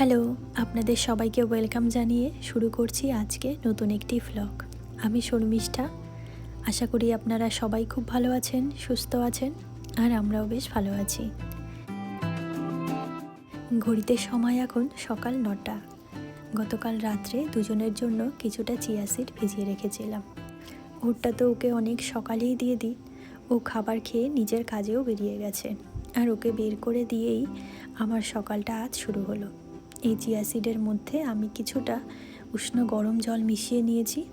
Hello, আপনাদের সবাইকে welcome জানিয়ে শুরু করছি আজকে নতুন একটি ভ্লগ আমি শর্মিষ্ঠা। আশা করি আপনারা সবাই খুব ভালো আছেন, সুস্থ আছেন, আর আমরাও বেশ ভালো আছি। ঘড়িতে সময় এখন সকাল নটা। গতকাল রাত্রে দুজনের জন্য কিছুটা চিয়া সিড ভিজিয়ে রেখেছিলাম। ওরটা তো ওকে অনেক সকালেই দিয়ে দিই। ও খাবার খেয়ে নিজের কাজেও বেরিয়ে গেছে। আর ওকে বের করে দিয়েই আমার সকালটা আজ শুরু হলো। এই চিয়া সিডের মধ্যে আমি কিছুটা উষ্ণ গরম জল মিশিয়ে নিয়েছি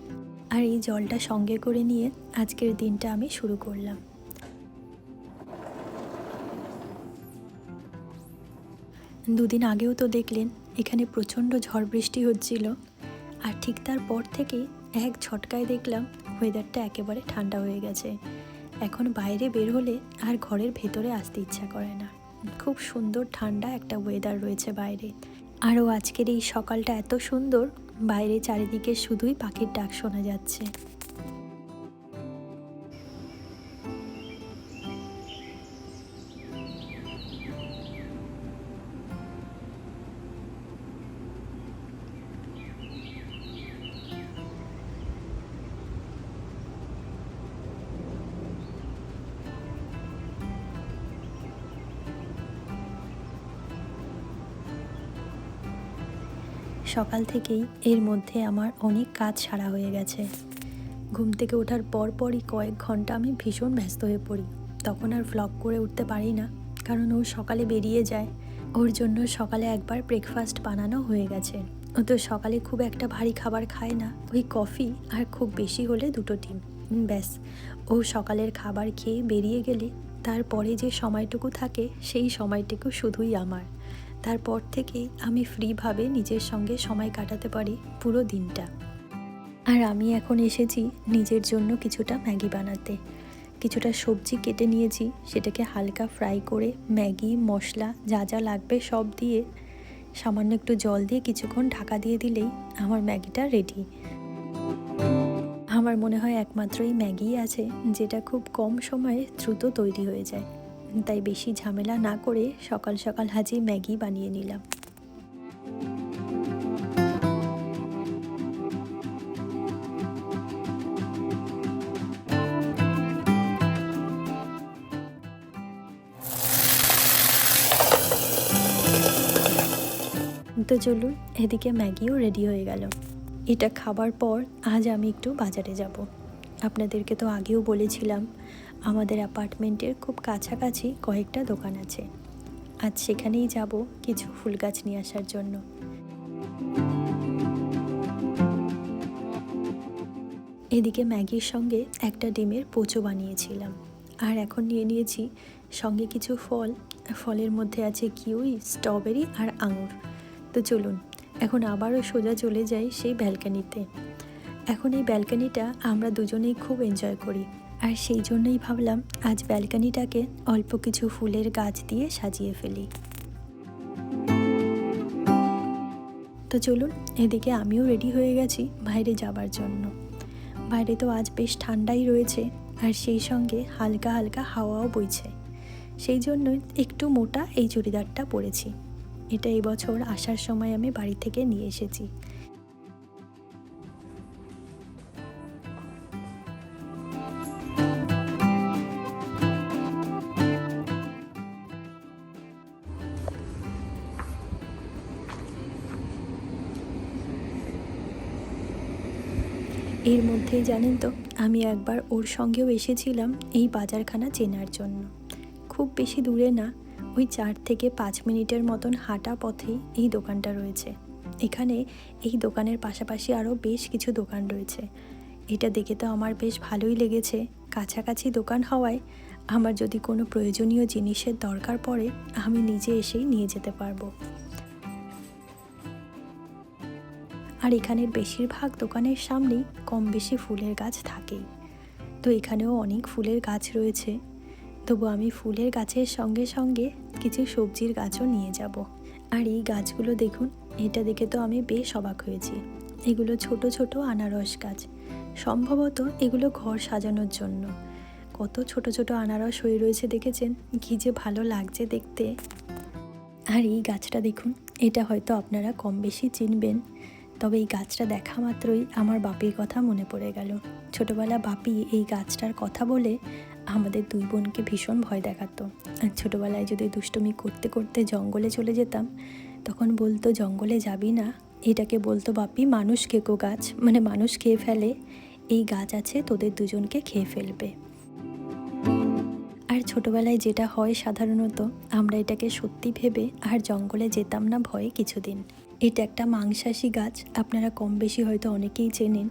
আর এই জলটা সঙ্গে করে নিয়ে আজকের দিনটা আমি শুরু করলাম। দুদিন আগেও তো দেখলেন, এখানে প্রচণ্ড ঝড় বৃষ্টি হচ্ছিল। আর ঠিক তারপর থেকেই এক ঝটকায় দেখলাম ওয়েদারটা একেবারে ঠান্ডা হয়ে গেছে। এখন বাইরে বের হলে আর ঘরের ভেতরে আসতে ইচ্ছা করে না। খুব সুন্দর ঠান্ডা একটা ওয়েদার রয়েছে বাইরে। আরও আজকের এই সকালটা এত সুন্দর বাইরে চারিদিকে শুধুই পাখির ডাক শোনা যাচ্ছে। সকাল থেকেই এর মধ্যে আমার অনেক কাজ সারা হয়ে গেছে। ঘুম থেকে ওঠার পর পরই কয়েক ঘণ্টা আমি ভীষণ ব্যস্ত হয়ে পড়ি। তখন আর ভ্লগ করে উঠতে পারি না, কারণ ও সকালে বেরিয়ে যায়। ওর জন্য সকালে একবার ব্রেকফাস্ট বানানো হয়ে গেছে। ও তো সকালে খুব একটা ভারী খাবার খায় না। ওই কফি আর খুব বেশি হলে দুটো ডিম। ব্যাস। ও সকালের খাবার খেয়ে বেরিয়ে গেলে তারপরে যে সময়টুকু থাকে, সেই সময়টুকু শুধুই আমার। তারপর থেকেই আমি ফ্রিভাবে নিজের সঙ্গে সময় কাটাতে পারি পুরো দিনটা। আর আমি এখন এসেছি নিজের জন্য কিছুটা ম্যাগি বানাতে। কিছুটা সবজি কেটে নিয়েছি, সেটাকে হালকা ফ্রাই করে ম্যাগি, মশলা, যা যা লাগবে সব দিয়ে সামান্য একটু জল দিয়ে কিছুক্ষণ ঢাকা দিয়ে দিলেই আমার ম্যাগিটা রেডি আমার মনে হয় একমাত্র এই ম্যাগি আছে, যেটা খুব কম সময়ে দ্রুত তৈরি হয়ে যায়। তাই বেশি ঝামেলা না করে সকাল সকাল হাজি ম্যাগি বানিয়ে নিলাম। তো চলুন, এদিকে ম্যাগিও রেডি হয়ে গেল। এটা খাবার পর আজ আমি একটু বাজারে যাব। আপনাদেরকে তো আগেও বলেছিলাম আমাদের অ্যাপার্টমেন্টের খুব কাছাকাছি কয়েকটা দোকান আছে। আজ সেখানেই যাব কিছু ফুল গাছ নিয়ে আসার জন্য। এদিকে ম্যাগির সঙ্গে একটা ডিমের পোচো বানিয়েছিলাম। আর এখন নিয়ে নিয়েছি সঙ্গে কিছু ফল। ফলের মধ্যে আছে কিউই, স্ট্রবেরি আর আঙুর। তো চলুন, এখন আবারও সোজা চলে যাই সেই ব্যালকানিতে। এখন এই ব্যালকানিটা আমরা দুজনেই খুব এনজয় করি। আর সেই জন্যই ভাবলাম আজ ব্যালকানিটাকে অল্প কিছু ফুলের গাছ দিয়ে সাজিয়ে ফেলি। তো চলুন, এদিকে আমিও রেডি হয়ে গেছি বাইরে যাবার জন্য। বাইরে তো আজ বেশ ঠান্ডাই রয়েছে আর সেই সঙ্গে হালকা হালকা হাওয়াও বইছে। সেই জন্যই একটু মোটা এই চুড়িদারটা পরেছি। এটা এবছর আসার সময় আমি বাড়ি থেকে নিয়ে এসেছি। এর মধ্যেই জানেন তো, আমি একবার ওর সঙ্গেও এসেছিলাম এই বাজারখানা চেনার জন্য। খুব বেশি দূরে না, ওই চার থেকে পাঁচ মিনিটের মতন হাঁটা পথেই এই দোকানটা রয়েছে। এখানে এই দোকানের পাশাপাশি আরও বেশ কিছু দোকান রয়েছে। এটা দেখে তো আমার বেশ ভালোই লেগেছে। কাছাকাছি দোকান হওয়ায় আমার যদি কোনো প্রয়োজনীয় জিনিসের দরকার পড়ে, আমি নিজে এসেই নিয়ে যেতে পারব। আর এখানের বেশিরভাগ দোকানের সামনেই কম বেশি ফুলের গাছ থাকেই। তো এখানেও অনেক ফুলের গাছ রয়েছে। তবু আমি ফুলের গাছের সঙ্গে সঙ্গে কিছু সবজির গাছও নিয়ে যাব। আর এই গাছগুলো দেখুন, এটা দেখে তো আমি বেশ অবাক হয়েছি। এগুলো ছোট ছোট আনারস গাছ। সম্ভবত এগুলো ঘর সাজানোর জন্য। কত ছোট ছোট আনারস হয়ে রয়েছে দেখেছেন? কি যে ভালো লাগছে দেখতে। আর এই গাছটা দেখুন, এটা হয়তো আপনারা কম বেশি চিনবেন। তবে এই গাছটা দেখা মাত্রই আমার বাপির কথা মনে পড়ে গেল। ছোটোবেলা বাপি এই গাছটার কথা বলে আমাদের দুই বোনকে ভীষণ ভয় দেখাতো। আর ছোটোবেলায় যদি দুষ্টুমি করতে করতে জঙ্গলে চলে যেতাম, তখন বলতো, জঙ্গলে যাবি না? এটাকে বলতো বাপি, মানুষ কেকো গাছ। মানে মানুষ খেয়ে ফেলে। এই গাছ আছে, তোদের দুজনকে খেয়ে ফেলবে। আর ছোটবেলায় যেটা হয় সাধারণত, আমরা এটাকে সত্যি ভেবে আর জঙ্গলে যেতাম না ভয়ে কিছুদিন। এটা একটা মাংসাশী গাছ। আপনারা কম বেশি হয়তো অনেকেই চেনেন।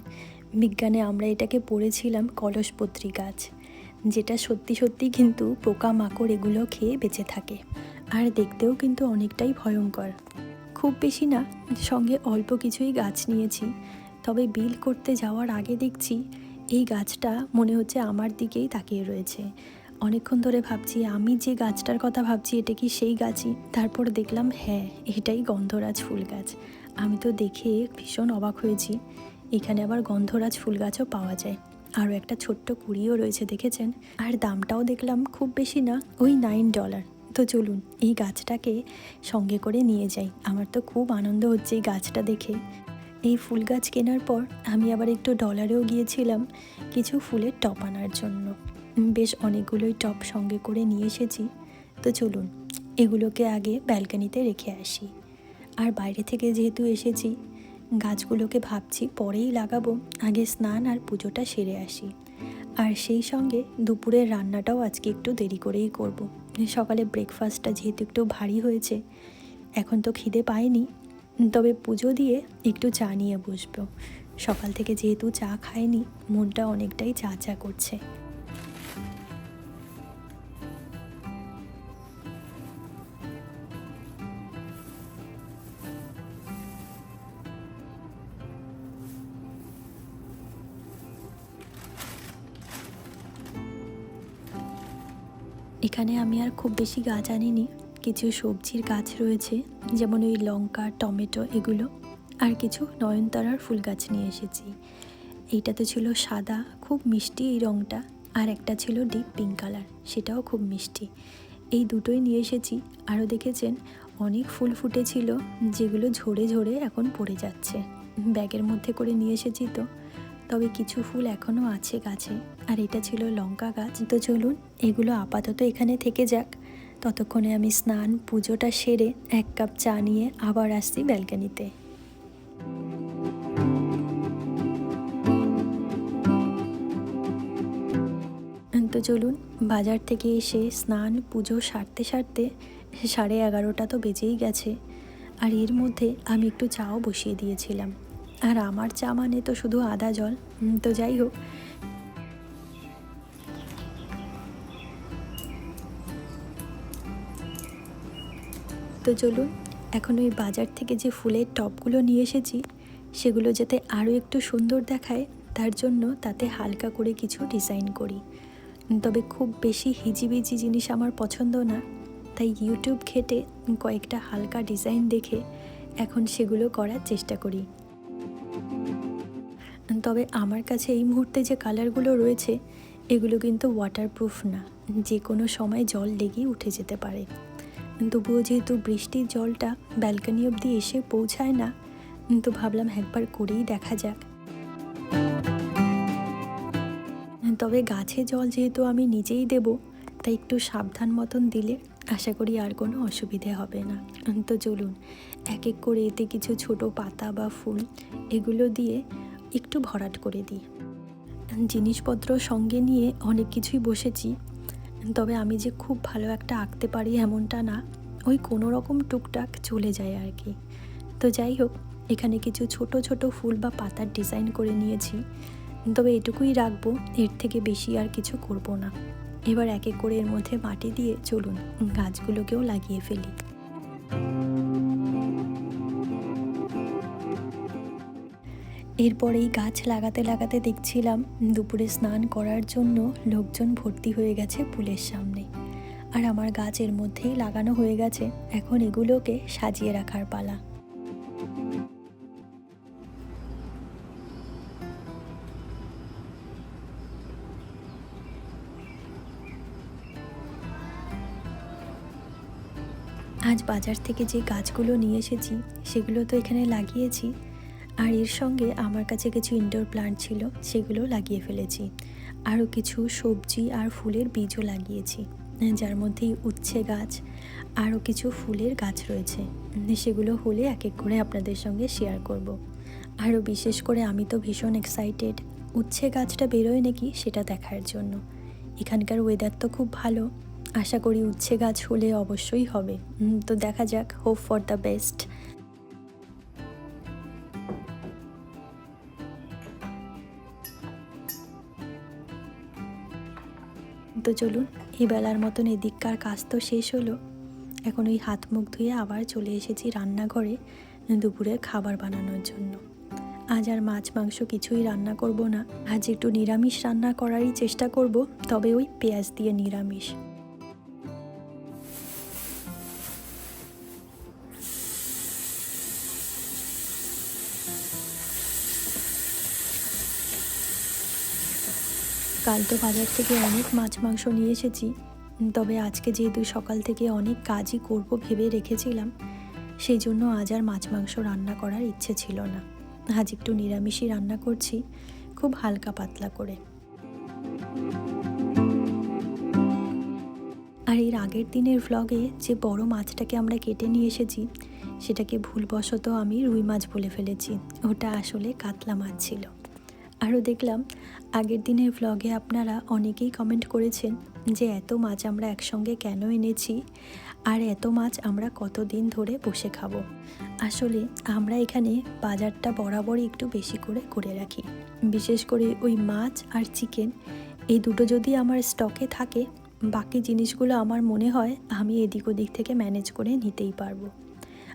বিজ্ঞানে আমরা এটাকে পড়েছিলাম কলসপত্রী গাছ। যেটা সত্যি সত্যি কিন্তু পোকা মাকড় এগুলো খেয়ে বেঁচে থাকে। আর দেখতেও কিন্তু অনেকটাই ভয়ঙ্কর। খুব বেশি না, সঙ্গে অল্প কিছুই গাছ নিয়েছি। তবে বিল করতে যাওয়ার আগে দেখছি, এই গাছটা মনে হচ্ছে আমার দিকেই তাকিয়ে রয়েছে। অনেকক্ষণ ধরে ভাবছি, আমি যে গাছটার কথা ভাবছি, এটা কি সেই গাছই? তারপর দেখলাম হ্যাঁ এটাই গন্ধরাজ ফুল গাছ। আমি তো দেখে ভীষণ অবাক হয়েছি। এখানে আবার গন্ধরাজ ফুল গাছও পাওয়া যায়। আরও একটা ছোট্ট কুড়িও রয়েছে, দেখেছেন? আর দামটাও দেখলাম খুব বেশি না, ওই নাইন ডলার তো চলুন, এই গাছটাকে সঙ্গে করে নিয়ে যাই। আমার তো খুব আনন্দ হচ্ছে এই গাছটা দেখে। এই ফুল গাছ কেনার পর আমি আবার একটু ডলারেও গিয়েছিলাম কিছু ফুলের টপ আনার জন্য। বেশ অনেকগুলোই টপ সঙ্গে করে নিয়ে এসেছি। তো চলুন, এগুলোকে আগে ব্যালকানিতে রেখে আসি। আর বাইরে থেকে যেহেতু এসেছি, গাছগুলোকে ভাবছি পরেই লাগাবো, আগে স্নান আর পুজোটা সেরে আসি। আর সেই সঙ্গে দুপুরের রান্নাটাও আজকে একটু দেরি করেই করব। সকালে ব্রেকফাস্টটা যেহেতু একটু ভারী হয়েছে, এখন তো খিদে পাইনি। তবে পুজো দিয়ে একটু চা নিয়ে বসবো। সকাল থেকে যেহেতু চা খায়নি মনটা অনেকটাই চা চা করছে। এখানে আমি আর খুব বেশি গাছ আনিনি কিছু সবজির গাছ রয়েছে, যেমন ওই লঙ্কা, টমেটো এগুলো। আর কিছু নয়নতারার ফুল গাছ নিয়ে এসেছি। এইটাতে ছিল সাদা, খুব মিষ্টি এই রঙটা আর একটা ছিল ডিপ পিঙ্ক কালার, সেটাও খুব মিষ্টি। এই দুটোই নিয়ে এসেছি। আরও দেখেছেন, অনেক ফুল ফুটেছিল, যেগুলো ঝরে ঝরে এখন পড়ে যাচ্ছে। ব্যাগের মধ্যে করে নিয়ে এসেছি তো। তবে কিছু ফুল এখনও আছে গাছে। আর এটা ছিল লঙ্কা গাছ। তো চলুন, এগুলো আপাতত এখানে থেকে যাক। ততক্ষণে আমি স্নান পুজোটা সেরে এক কাপ চা নিয়ে আবার আসছি ব্যালকানিতে। তো চলুন, বাজার থেকে এসে স্নান পুজো সারতে সারতে সাড়ে এগারোটা তো বেজেই গেছে। আর এর মধ্যে আমি একটু চাও বসিয়ে দিয়েছিলাম। আর আমার চা মানে তো শুধু আদা জল। তো যাই হোক। তো চলুন, এখন ওই বাজার থেকে যে ফুলের টপগুলো নিয়ে এসেছি, সেগুলো যাতে আরও একটু সুন্দর দেখায়, তার জন্য তাতে হালকা করে কিছু ডিজাইন করি। তবে খুব বেশি হিজিবিজি জিনিস আমার পছন্দ না। তাই ইউটিউব ঘেটে কয়েকটা হালকা ডিজাইন দেখে এখন সেগুলো করার চেষ্টা করি। তবে আমার কাছে এই মুহূর্তে যে কালারগুলো রয়েছে, এগুলো কিন্তু ওয়াটারপ্রুফ না। যে কোনো সময় জল লেগেই উঠে যেতে পারে। তবুও যেহেতু বৃষ্টির জলটা ব্যালকনি অবধি এসে পৌঁছায় না, তো ভাবলাম একবার করেই দেখা যাক। তবে গাছে জল যেহেতু আমি নিজেই দেব, তাই একটু সাবধান মতন দিলে আশা করি আর কোনো অসুবিধে হবে না। তো চলুন, এক এক করে এতে কিছু ছোট পাতা বা ফুল এগুলো দিয়ে একটু ভরাট করে দিই। জিনিসপত্র সঙ্গে নিয়ে অনেক কিছুই বসেছি, তবে আমি যে খুব ভালো একটা আঁকতে পারি এমনটা না, ওই কোনো রকম টুকটাক চলে যায় আর কি। তো যাই হোক, এখানে কিছু ছোট ছোট ফুল বা পাতার ডিজাইন করে নিয়েছি, তবে এটুকুই রাখব, এর থেকে বেশি আর কিছু করব না। এবার এক এক করে এর মধ্যে মাটি দিয়ে চলুন, গাছগুলোকেও লাগিয়ে ফেলি। এরপর এই গাছ লাগাতে লাগাতে দেখছিলাম দুপুরে স্নান করার জন্য লোকজন ভর্তি হয়ে গেছে পুলের সামনে। আর আমার গাছের মধ্যেই লাগানো হয়ে গেছে এখন এগুলোকে সাজিয়ে রাখার পালা। আজ বাজার থেকে যে গাছগুলো নিয়ে এসেছি, সেগুলো তো এখানে লাগিয়েছি। আর এর সঙ্গে আমার কাছে কিছু ইনডোর প্লান্ট ছিল, সেগুলো লাগিয়ে ফেলেছি। আরও কিছু সবজি আর ফুলের বীজও লাগিয়েছি, যার মধ্যেই উচ্ছে গাছ, আরও কিছু ফুলের গাছ রয়েছে। সেগুলো হলে এক এক করে আপনাদের সঙ্গে শেয়ার করব। আরও বিশেষ করে আমি তো ভীষণ এক্সাইটেড উচ্ছে গাছটা বেরোয় নাকি সেটা দেখার জন্য। এখানকার ওয়েদার তো খুব ভালো। আশা করি উচ্ছে গাছ হলে অবশ্যই হবে। তো দেখা যাক হোপ ফর দ্য বেস্ট তো চলুন, এই বেলার মতন এদিককার কাজ তো শেষ হলো। এখন ওই হাত মুখ ধুয়ে আবার চলে এসেছি রান্নাঘরে দুপুরের খাবার বানানোর জন্য। আজ আর মাছ, মাংস কিছুই রান্না করব না। আজ একটু নিরামিষ রান্না করারই চেষ্টা করব, তবে ওই পেঁয়াজ দিয়ে নিরামিষ। কাল তো বাজার থেকে অনেক মাছ মাংস নিয়ে এসেছি। তবে আজকে যেহেতু সকাল থেকে অনেক কাজই করব ভেবে রেখেছিলাম, সেই জন্য আজ আর মাছ মাংস রান্না করার ইচ্ছে ছিল না। আজ একটু নিরামিষই রান্না করছি, খুব হালকা পাতলা করে। আর এর আগের দিনের ভ্লগে যে বড় মাছটাকে আমরা কেটে নিয়ে এসেছি, সেটাকে ভুলবশত আমি রুই মাছ বলে ফেলেছি। ওটা আসলে কাতলা মাছ ছিল। আরও দেখলাম, আগের দিনের ভ্লগে আপনারা অনেকেই কমেন্ট করেছেন যে এত মাছ আমরা একসঙ্গে কেন এনেছি আর এত মাছ আমরা কতদিন ধরে বসে খাব। আসলে আমরা এখানে বাজারটা বরাবরই একটু বেশি করে করে রাখি। বিশেষ করে ওই মাছ আর চিকেন এই দুটো যদি আমার স্টকে থাকে, বাকি জিনিসগুলো আমার মনে হয় আমি এদিক ওদিক থেকে ম্যানেজ করে নিতেই পারব।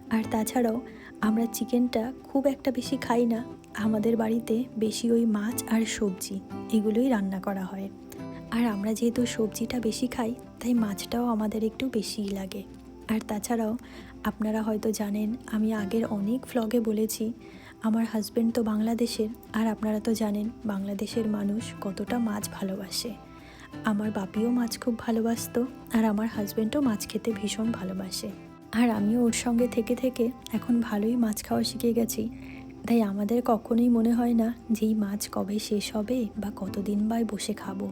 আর তাছাড়াও আমরা চিকেনটা খুব একটা বেশি খাই না আমাদের বাড়িতে বেশি ওই মাছ আর সবজি, এগুলোই রান্না করা হয়। আর আমরা যেহেতু সবজিটা বেশি খাই, তাই মাছটাও আমাদের একটু বেশিই লাগে। আর তাছাড়াও, আপনারা হয়তো জানেন, আমি আগের অনেক ফ্লগে বলেছি, আমার হাজব্যান্ড তো বাংলাদেশের, আর আপনারা তো জানেন, বাংলাদেশের মানুষ কতটা মাছ ভালোবাসে। আমার বাপিও মাছ খুব ভালোবাসতো, আর আমার হাজব্যান্ডও মাছ খেতে ভীষণ ভালোবাসে। আর আমিও ওর সঙ্গে থেকে থেকে এখন ভালোই মাছ খাওয়া শিখে গেছি। তাই আমাদের কখনোই মনে হয় না যে এই মাছ কবে শেষ হবে বা কতদিন বা বসে খাব।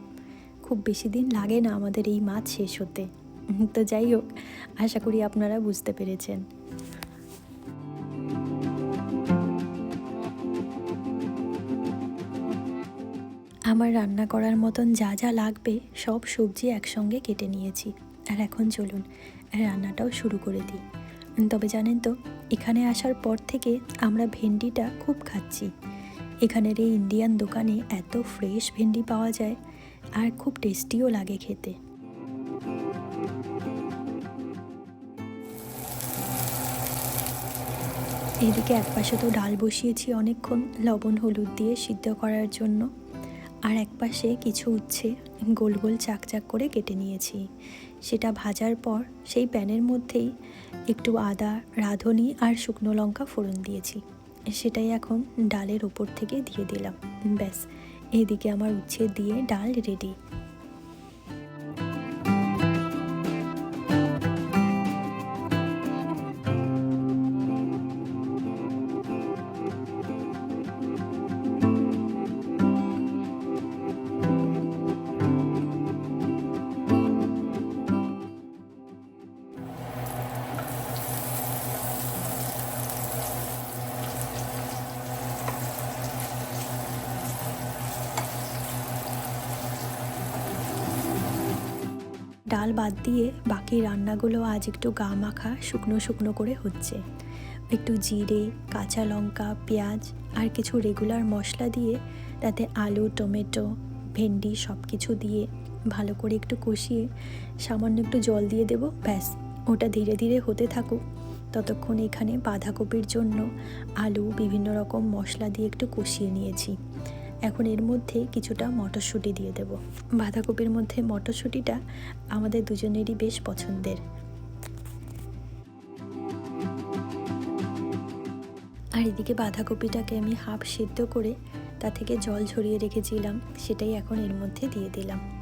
খুব বেশি দিন লাগে না আমাদের এই মাছ শেষ হতে। তো যাই হোক, আশা করি আপনারা বুঝতে পেরেছেন। আমার রান্না করার মতন যা যা লাগবে, সব সবজি একসঙ্গে কেটে নিয়েছি। আর এখন চলুন, রান্নাটাও শুরু করে দিই। তবে জানেন তো, এখানে আসার পর থেকে আমরা ভেন্ডিটা খুব খাচ্ছি। এখানের এই ইন্ডিয়ান দোকানে এত ফ্রেশ ভেন্ডি পাওয়া যায় আর খুব টেস্টিও লাগে খেতে। এদিকে একপাশে তো ডাল বসিয়েছি অনেকক্ষণ, লবণ, হলুদ দিয়ে সিদ্ধ করার জন্য। আর এক পাশে কিছু উচ্ছে গোল গোল চাকচাক চাক করে কেটে নিয়েছি। সেটা ভাজার পর সেই প্যানের মধ্যেই একটু আদা, রাঁধুনি আর শুকনো লঙ্কা ফোড়ন দিয়েছি। সেটাই এখন ডালের ওপর থেকে দিয়ে দিলাম। ব্যাস, এদিকে আমার উচ্ছে দিয়ে ডাল রেডি ডাল বাদ দিয়ে বাকি রান্নাগুলো আজ একটু গা মাখা, শুকনো শুকনো করে হচ্ছে। একটু জিরে, কাঁচা লঙ্কা, পেঁয়াজ আর কিছু রেগুলার মশলা দিয়ে তাতে আলু, টমেটো, ভেন্ডি সব কিছু দিয়ে ভালো করে একটু কষিয়ে সামান্য একটু জল দিয়ে দেবো, ব্যাস। ওটা ধীরে ধীরে হতে থাকুক। ততক্ষণ এখানে বাঁধাকপির জন্য আলু বিভিন্ন রকম মশলা দিয়ে একটু কষিয়ে নিয়েছি। এখন এর মধ্যে কিছুটা মটরশুঁটি দিয়ে দেব। বাঁধাকপির মধ্যে মটরশুঁটিটা আমাদের দুজনেরই বেশ পছন্দের। আর এদিকে বাঁধাকপিটাকে আমি হাফ সিদ্ধ করে তা থেকে জল ঝরিয়ে রেখেছিলাম, সেটাই এখন এর মধ্যে দিয়ে দিলাম।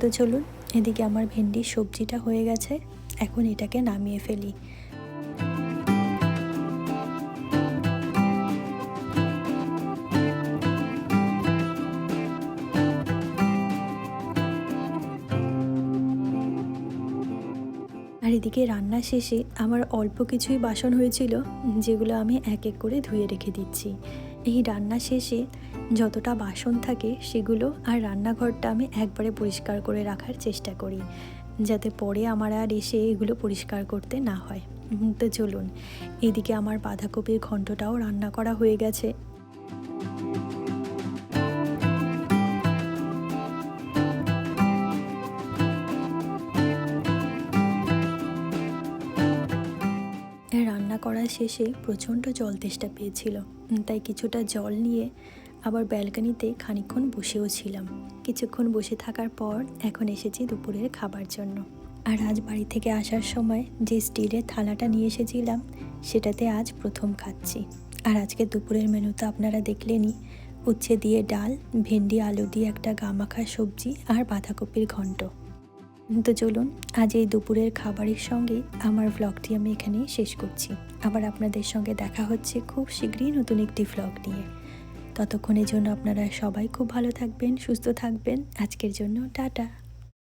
তো চলুন, এদিকে আমার ভেন্ডির সবজিটা হয়ে গেছে, এখন এটাকে নামিয়ে ফেলি। আর এদিকে রান্না শেষে আমার অল্প কিছুই বাসন হয়েছিল, যেগুলো আমি এক এক করে ধুয়ে রেখে দিচ্ছি। এই রান্না শেষে যতটা বাসন থাকে সেগুলো আর রান্নাঘরটা আমি একবারে পরিষ্কার করে রাখার চেষ্টা করি, যাতে পরে আমার আর এসে এগুলো পরিষ্কার করতে না হয়। তো চলুন, এদিকে আমার বাঁধাকপির ঘণ্টটাও রান্না করা হয়ে গেছে। রান্না করা শেষে প্রচণ্ড জল তেষ্টা পেয়েছিল তাই কিছুটা জল নিয়ে আবার ব্যালকনিতে খানিকক্ষণ বসেও ছিলাম। কিছুক্ষণ বসে থাকার পর এখন এসেছি দুপুরের খাবার জন্য। আর আজ বাড়ি থেকে আসার সময় যে স্টিলের থালাটা নিয়ে এসেছিলাম, সেটাতে আজ প্রথম খাচ্ছি। আর আজকে দুপুরের মেনুতে আপনারা দেখলেনই, উচ্ছে দিয়ে ডাল, ভেন্ডি, আলু দিয়ে একটা গামাখা সবজি আর বাঁধাকপির ঘন্ট। তো চলুন, আজ এই দুপুরের খাবারের সঙ্গে আমার ভ্লগটি আমি এখানেই শেষ করছি। আবার আপনাদের সঙ্গে দেখা হচ্ছে খুব শীঘ্রই নতুন একটি ভ্লগ নিয়ে। ততক্ষণের জন্য আপনারা সবাই খুব ভালো থাকবেন সুস্থ থাকবেন। আজকের জন্য টাটা।